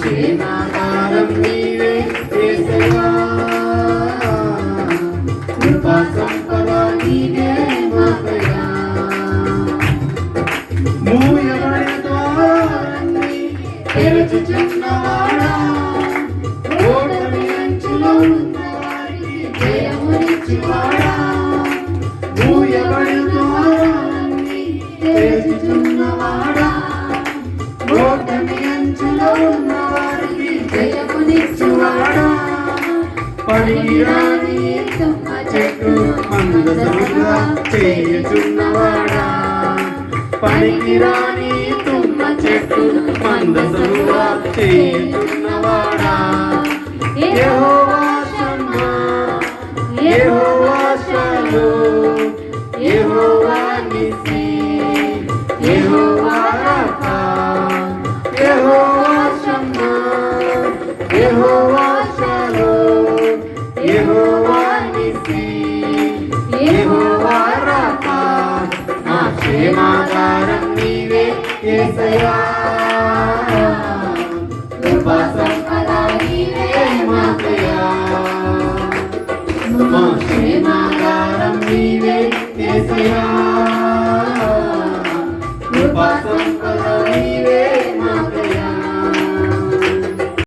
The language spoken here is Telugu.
క్షేమాకారం నీవే యేసయ్యా కృపా సంపద నీవే తెరచుచున్నవాడా. ఓటమి అంచులో తెరచుచున్నవాడా. ఓటమి అంచులో ఉన్న వారికి జయమునిచ్చువాడా? పనికిరాని తుమ్మ చెట్టు మందసముగా చేయుచున్నవాడా? పనికిరాని తుమ్మ చెట్టు మందసముగా చేయుచున్నవాడా? యెహోవా నీవే కృపా నీవే మాకయ్యా మా నీవే కృపా సంపద